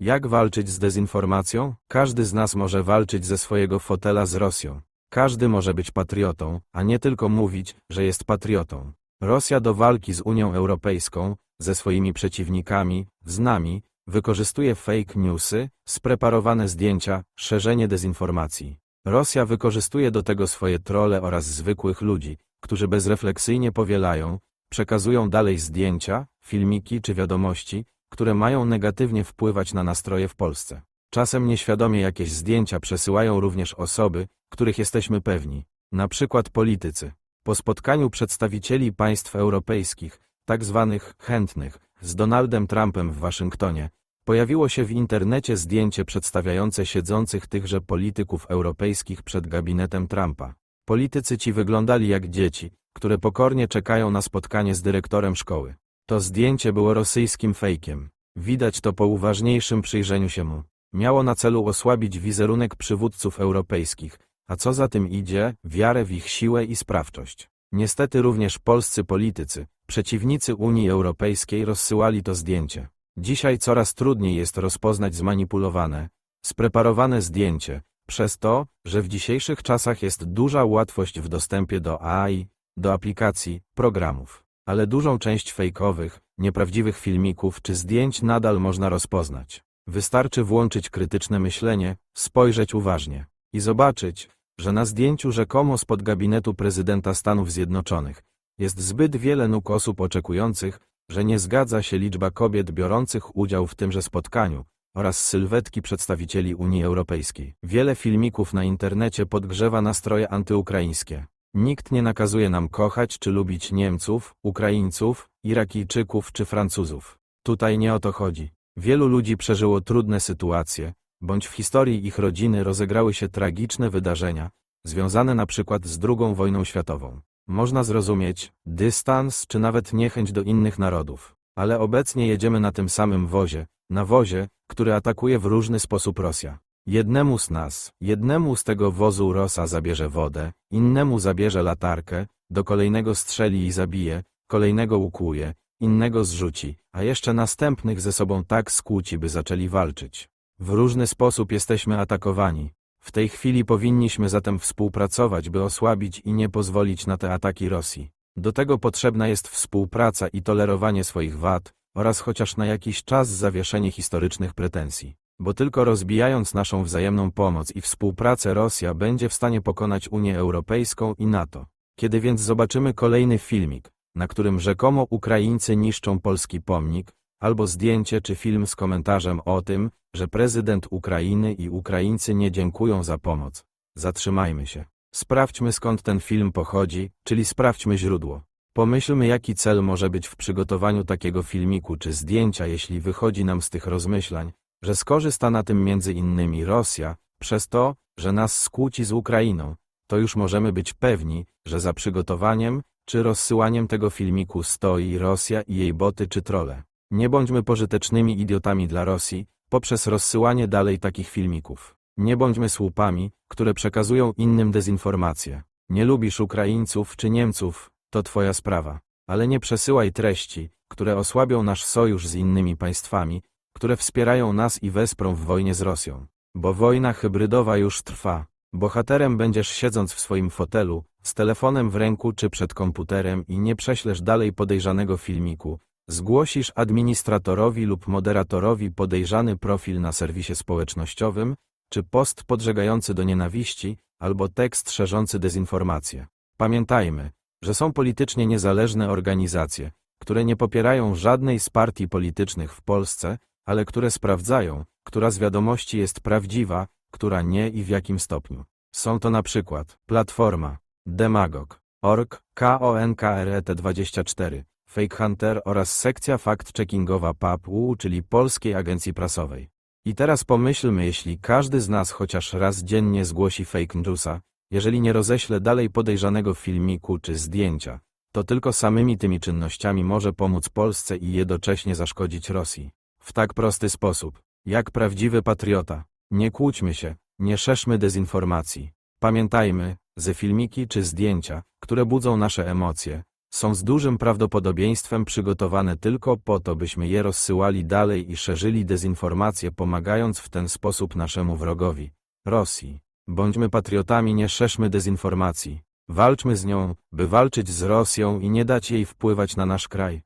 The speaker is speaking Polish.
Jak walczyć z dezinformacją? Każdy z nas może walczyć ze swojego fotela z Rosją. Każdy może być patriotą, a nie tylko mówić, że jest patriotą. Rosja do walki z Unią Europejską, ze swoimi przeciwnikami, z nami, wykorzystuje fake newsy, spreparowane zdjęcia, szerzenie dezinformacji. Rosja wykorzystuje do tego swoje trole oraz zwykłych ludzi, którzy bezrefleksyjnie powielają, przekazują dalej zdjęcia, filmiki czy wiadomości, które mają negatywnie wpływać na nastroje w Polsce. Czasem nieświadomie jakieś zdjęcia przesyłają również osoby, których jesteśmy pewni, na przykład politycy. Po spotkaniu przedstawicieli państw europejskich, tak zwanych chętnych, z Donaldem Trumpem w Waszyngtonie, pojawiło się w internecie zdjęcie przedstawiające siedzących tychże polityków europejskich przed gabinetem Trumpa. Politycy ci wyglądali jak dzieci, które pokornie czekają na spotkanie z dyrektorem szkoły. To zdjęcie było rosyjskim fejkiem. Widać to po uważniejszym przyjrzeniu się mu. Miało na celu osłabić wizerunek przywódców europejskich, a co za tym idzie, wiarę w ich siłę i sprawczość. Niestety również polscy politycy, przeciwnicy Unii Europejskiej rozsyłali to zdjęcie. Dzisiaj coraz trudniej jest rozpoznać zmanipulowane, spreparowane zdjęcie, przez to, że w dzisiejszych czasach jest duża łatwość w dostępie do AI, do aplikacji, programów. Ale dużą część fejkowych, nieprawdziwych filmików czy zdjęć nadal można rozpoznać. Wystarczy włączyć krytyczne myślenie, spojrzeć uważnie i zobaczyć, że na zdjęciu rzekomo spod gabinetu prezydenta Stanów Zjednoczonych jest zbyt wiele nóg osób oczekujących, że nie zgadza się liczba kobiet biorących udział w tymże spotkaniu oraz sylwetki przedstawicieli Unii Europejskiej. Wiele filmików na internecie podgrzewa nastroje antyukraińskie. Nikt nie nakazuje nam kochać czy lubić Niemców, Ukraińców, Irakijczyków czy Francuzów. Tutaj nie o to chodzi. Wielu ludzi przeżyło trudne sytuacje, bądź w historii ich rodziny rozegrały się tragiczne wydarzenia, związane na przykład z II wojną światową. Można zrozumieć dystans czy nawet niechęć do innych narodów, ale obecnie jedziemy na tym samym wozie, na wozie, który atakuje w różny sposób Rosja. Jednemu z nas, jednemu z tego wozu Rosa zabierze wodę, innemu zabierze latarkę, do kolejnego strzeli i zabije, kolejnego łukuje, innego zrzuci, a jeszcze następnych ze sobą tak skłóci, by zaczęli walczyć. W różny sposób jesteśmy atakowani. W tej chwili powinniśmy zatem współpracować, by osłabić i nie pozwolić na te ataki Rosji. Do tego potrzebna jest współpraca i tolerowanie swoich wad, oraz chociaż na jakiś czas zawieszenie historycznych pretensji. Bo tylko rozbijając naszą wzajemną pomoc i współpracę Rosja będzie w stanie pokonać Unię Europejską i NATO. Kiedy więc zobaczymy kolejny filmik, na którym rzekomo Ukraińcy niszczą polski pomnik, albo zdjęcie czy film z komentarzem o tym, że prezydent Ukrainy i Ukraińcy nie dziękują za pomoc. Zatrzymajmy się. Sprawdźmy skąd ten film pochodzi, czyli sprawdźmy źródło. Pomyślmy jaki cel może być w przygotowaniu takiego filmiku czy zdjęcia jeśli wychodzi nam z tych rozmyślań, że skorzysta na tym między innymi Rosja, przez to, że nas skłóci z Ukrainą, to już możemy być pewni, że za przygotowaniem czy rozsyłaniem tego filmiku stoi Rosja i jej boty czy trole. Nie bądźmy pożytecznymi idiotami dla Rosji, poprzez rozsyłanie dalej takich filmików. Nie bądźmy słupami, które przekazują innym dezinformację. Nie lubisz Ukraińców czy Niemców, to twoja sprawa. Ale nie przesyłaj treści, które osłabią nasz sojusz z innymi państwami, które wspierają nas i wesprą w wojnie z Rosją. Bo wojna hybrydowa już trwa. Bohaterem będziesz siedząc w swoim fotelu, z telefonem w ręku czy przed komputerem i nie prześlesz dalej podejrzanego filmiku, Zgłosisz administratorowi lub moderatorowi podejrzany profil na serwisie społecznościowym, czy post podżegający do nienawiści, albo tekst szerzący dezinformację. Pamiętajmy, że są politycznie niezależne organizacje, które nie popierają żadnej z partii politycznych w Polsce, ale które sprawdzają, która z wiadomości jest prawdziwa, która nie i w jakim stopniu. Są to na przykład Platforma, Demagog, Org, KONKRET24, Fake Hunter oraz sekcja fact-checkingowa PAPU, czyli Polskiej Agencji Prasowej. I teraz pomyślmy, jeśli każdy z nas chociaż raz dziennie zgłosi fake newsa, jeżeli nie roześle dalej podejrzanego filmiku czy zdjęcia, to tylko samymi tymi czynnościami może pomóc Polsce i jednocześnie zaszkodzić Rosji. W tak prosty sposób, jak prawdziwy patriota. Nie kłóćmy się, nie szerzmy dezinformacji. Pamiętajmy, że filmiki czy zdjęcia, które budzą nasze emocje, są z dużym prawdopodobieństwem przygotowane tylko po to, byśmy je rozsyłali dalej i szerzyli dezinformację, pomagając w ten sposób naszemu wrogowi Rosji. Bądźmy patriotami, nie szerzmy dezinformacji. Walczmy z nią, by walczyć z Rosją i nie dać jej wpływać na nasz kraj.